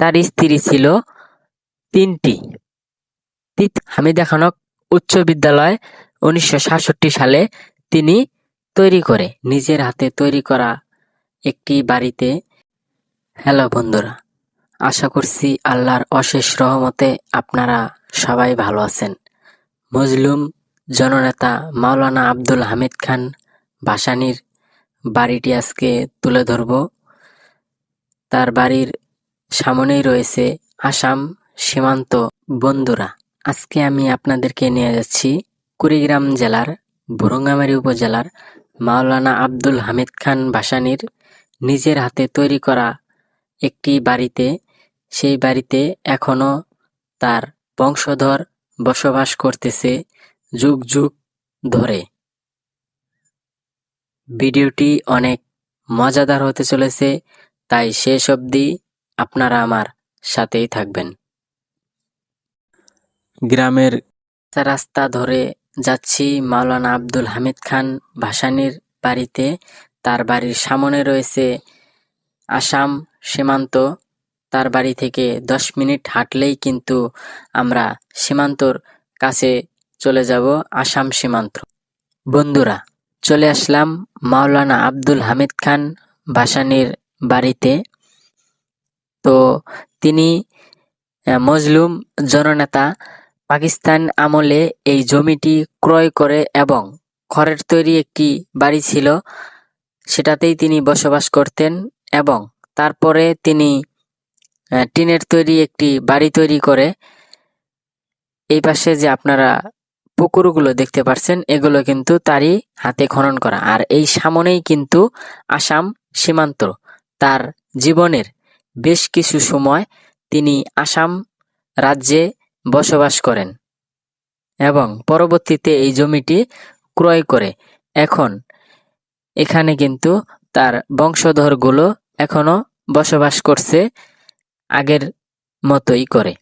তার স্ত্রী ছিল তিনটি। হামিদা খানক উচ্চ বিদ্যালয় উনিশশো সাতষট্টি সালে তিনি তৈরি করে, নিজের হাতে তৈরি করা একটি বাড়িতে। হ্যালো বন্ধুরা, আশা করছি আল্লাহর অশেষ রহমতে আপনারা সবাই ভালো আছেন। মজলুম জননেতা মাওলানা আব্দুল হামিদ খান ভাসানীর বাড়িটি আজকে তুলে ধরব। তার বাড়ির সামনেই রয়েছে আসাম সীমান্ত বন্ধুরা। আজকে আমি আপনাদেরকে নিয়ে যাচ্ছি কুড়িগ্রাম জেলার ভুরুঙ্গামারী উপজেলার মাওলানা আব্দুল হামিদ খান ভাসানীর নিজের হাতে তৈরি করা একটি বাড়িতে। সেই বাড়িতে এখনও তার বংশধর বসবাস করতেছে যুগ যুগ ধরে। ভিডিওটি অনেক মজাদার হতে চলেছে, তাই শেষ অবধি আপনারা আমার সাথেই থাকবেন। গ্রামের রাস্তা ধরে যাচ্ছি মাওলানা আব্দুল হামিদ খান ভাসানীর বাড়িতে। তার বাড়ির সামনে রয়েছে আসাম সীমান্ত। তার বাড়ি থেকে দশ মিনিট হাঁটলেই কিন্তু আমরা সীমান্তর কাছে চলে যাব আসাম সীমান্ত। বন্ধুরা চলে আসলাম মাওলানা আব্দুল হামিদ খান ভাসানীর বাড়িতে। তো তিনি মজলুম জননেতা পাকিস্তান আমলে এই জমিটি ক্রয় করে এবং খড়ের তৈরি একটি বাড়ি ছিল, সেটাতেই তিনি বসবাস করতেন এবং তারপরে তিনি টিনের তৈরি একটি বাড়ি তৈরি করে, এই পাশে যে আপনারা পুকুরগুলো দেখতে পাচ্ছেন এগুলো কিন্তু তারই হাতে খনন করা। আর এই সামনেই কিন্তু আসাম সীমান্ত, তার জীবনের বেশ কিছু সময় তিনি আসাম রাজ্যে বসবাস করেন এবং পরবর্তীতে এই জমিটি ক্রয় করে। এখন এখানে কিন্তু তার বংশধরগুলো এখনও বসবাস করছে আগের মতোই করে।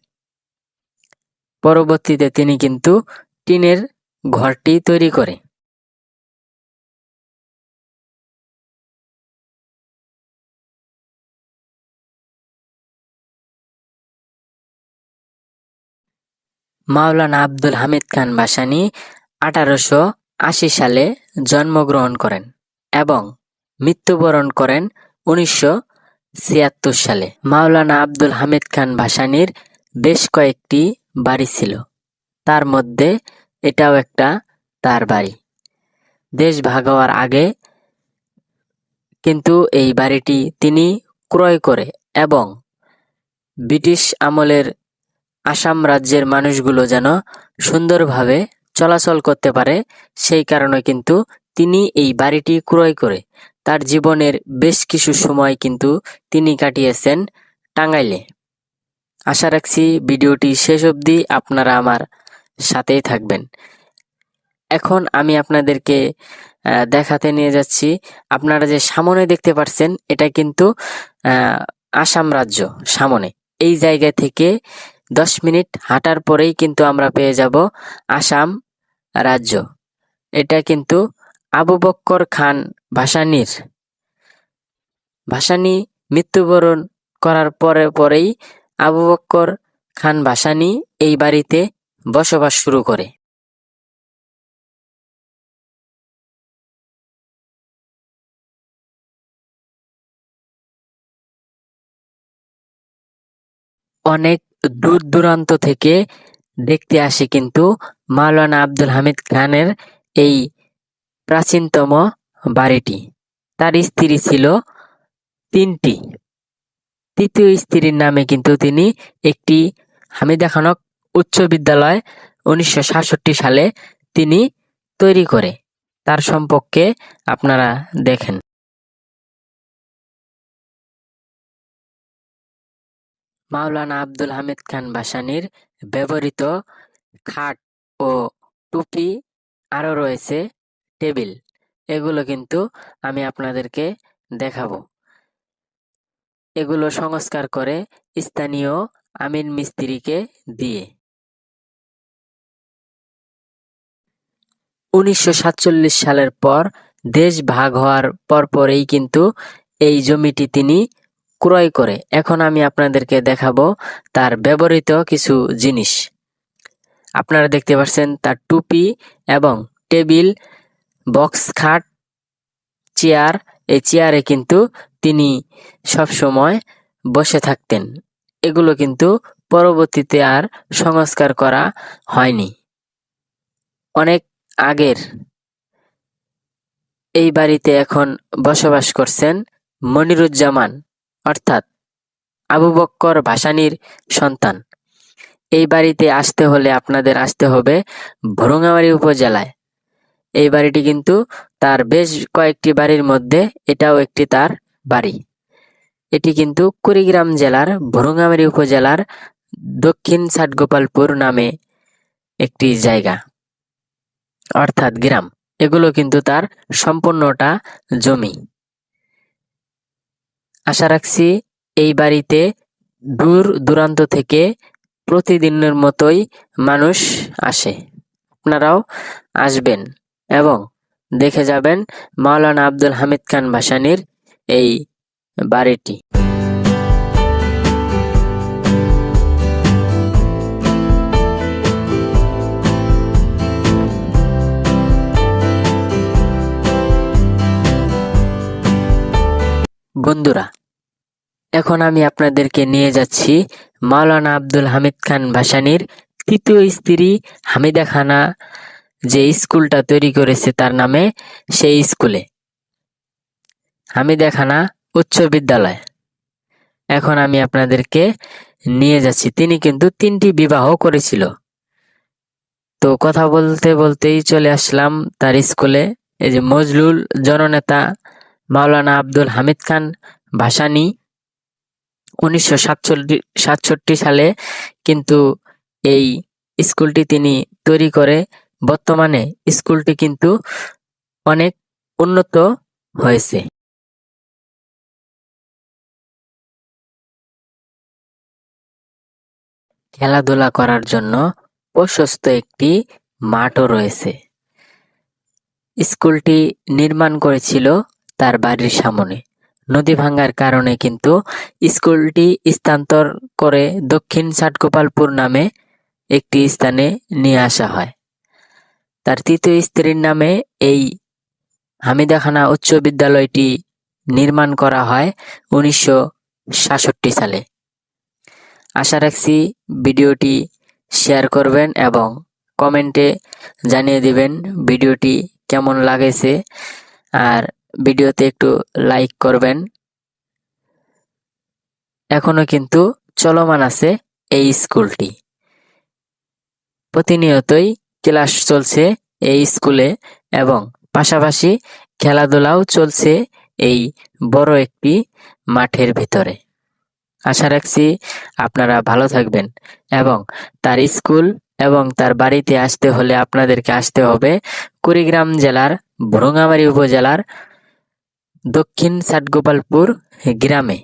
পরবর্তীতে তিনি কিন্তু টিনের ঘরটি তৈরি করে। মাওলানা আব্দুল হামিদ খান ভাসানী আঠারোশো আশি সালে জন্মগ্রহণ করেন এবং মৃত্যুবরণ করেন উনিশশো ছিয়াত্তর সালে। মাওলানা আব্দুল হামিদ খান ভাসানীর বেশ কয়েকটি বাড়ি ছিল। তার মধ্যে এটাও একটা তার বাড়ি। দেশ ভাগ হওয়ার আগে কিন্তু এই বাড়িটি তিনি ক্রয় করে এবং ব্রিটিশ আমলের আসাম রাজ্যের মানুষগুলো যেন সুন্দরভাবে চলাচল করতে পারে, সেই কারণে কিন্তু তিনি এই বাড়িটি ক্রয় করে, তার জীবনের বেশ কিছু সময় কিন্তু তিনি কাটিয়েছেন টাঙ্গাইলে। আশা রাখছি ভিডিওটি শেষ অবধি আপনারা আমার সাথেই থাকবেন। এখন আমি আপনাদেরকে দেখাতে নিয়ে যাচ্ছি। আপনারা যে সামনে দেখতে পাচ্ছেন এটা কিন্তু আসাম রাজ্য সামনে। এই জায়গা থেকে দশ মিনিট হাঁটার পরেই কিন্তু আমরা পেয়ে যাব আসাম রাজ্য। এটা কিন্তু আবু বক্কর খান ভাসানীর। ভাসানী মৃত্যুবরণ করার পরে পরেই আবু বক্কর খান ভাসানী এই বাড়িতে বসবাস শুরু করে। অনেক দূর দূরান্ত থেকে দেখতে আসে কিন্তু মাওলানা আব্দুল হামিদ খানের এই প্রাচীনতম বাড়িটি। তার স্ত্রী ছিল তিনটি। তৃতীয় স্ত্রীর নামে কিন্তু তিনি একটি হামিদা খানক উচ্চ বিদ্যালয় উনিশশো সাতষট্টি সালে তিনি তৈরি করে। তার সম্পর্কে আপনারা দেখেন। মাওলানা আব্দুল হামিদ খান ভাসানীর ব্যবহৃত খাট ও টুপি আরও রয়েছে টেবিল। এগুলো কিন্তু আমি আপনাদেরকে দেখাবো। এগুলো সংস্কার করে স্থানীয় আমিন মিস্ত্রিকে দিয়ে। উনিশশো সাতচল্লিশ সালের পর দেশ ভাগ হওয়ার পরপরেই কিন্তু এই জমিটি তিনি ক্রয় করে। এখন আমি আপনাদেরকে দেখাবো তার ব্যবহৃত কিছু জিনিস। আপনারা দেখতে পাচ্ছেন তার টুপি এবং টেবিল, বক্স, খাট, চেয়ার। এই চেয়ারে কিন্তু তিনি সব সময় বসে থাকতেন। এগুলো কিন্তু পরবর্তীতে আর সংস্কার করা হয়নি। অনেক আগের এই বাড়িতে এখন বসবাস করছেন মনিরুজ্জামান। অর্থাৎ আবু বক্কর ভাসানীর সন্তান। এই বাড়িতে আসতে হলে আপনাদের আসতে হবে ভরঙ্গামারী উপজেলায়। এই বাড়িটি কিন্তু তার বেশ কয়েকটি বাড়ির মধ্যে এটাও একটি তার বাড়ি। এটি কিন্তু কুড়িগ্রাম জেলার ভরঙ্গামারী উপজেলার দক্ষিণ ষাটগোপালপুর নামে একটি জায়গা, অর্থাৎ গ্রাম। এগুলো কিন্তু তার সম্পূর্ণটা জমি। আশা রাখছি এই বাড়িতে দূর দূরান্ত থেকে প্রতিদিনের মতোই মানুষ আসে। আপনারাও আসবেন এবং দেখে যাবেন মাওলানা আব্দুল হামিদ খান ভাসানির এই বাড়িটি। বন্ধুরা, এখন আমি আপনাদেরকে নিয়ে যাচ্ছি মাওলানা আব্দুল হামিদ খান ভাসানীর তৃতীয় স্ত্রী হামিদা খানা যে স্কুলটা তৈরি করেছে তার নামে সেই স্কুলে। হামিদা খানা উচ্চ বিদ্যালয়। এখন আমি আপনাদেরকে নিয়ে যাচ্ছি। তিনি কিন্তু তিনটি বিবাহ করেছিল। তো কথা বলতে বলতেই চলে আসলাম তার স্কুলে। এই যে মজলুল জননেতা মাওলানা আব্দুল হামিদ খান ভাসানি উনিশশো সাতষট্টি সালে কিন্তু এই স্কুলটি তিনি তৈরি করে। বর্তমানে স্কুলটি কিন্তু অনেক উন্নত হয়েছে। খেলাধুলা করার জন্য প্রশস্ত একটি মাঠও রয়েছে। স্কুলটি নির্মাণ করেছিল তার বাড়ির সামনে। নদী ভাঙ্গার কারণে কিন্তু স্কুলটি স্থানান্তর করে দক্ষিণ ষাটগোপালপুর নামে একটি স্থানে নিয়ে আসা হয়। তার তৃতীয় স্ত্রীর নামে এই হামিদাখানা উচ্চ বিদ্যালয়টি নির্মাণ করা হয় উনিশশো সাতষট্টি সালে। আশা রাখছি ভিডিওটি শেয়ার করবেন এবং কমেন্টে জানিয়ে দিবেন ভিডিওটি কেমন লাগেছে। আর ভিডিওতে একটু লাইক করবেন। এখনও কিন্তু চলমান আছে এই স্কুলটি। প্রতিনিয়তই ক্লাস চলছে এই স্কুলে এবং পাশাপাশি খেলাধুলাও চলছে এই বড় একটি মাঠের ভিতরে। আশা রাখছি আপনারা ভালো থাকবেন এবং তার স্কুল এবং তার বাড়িতে আসতে হলে আপনাদেরকে আসতে হবে কুড়িগ্রাম জেলার ভ্রঙ্গামারী উপজেলার দক্ষিণ সাটগোপালপুর গ্রামে।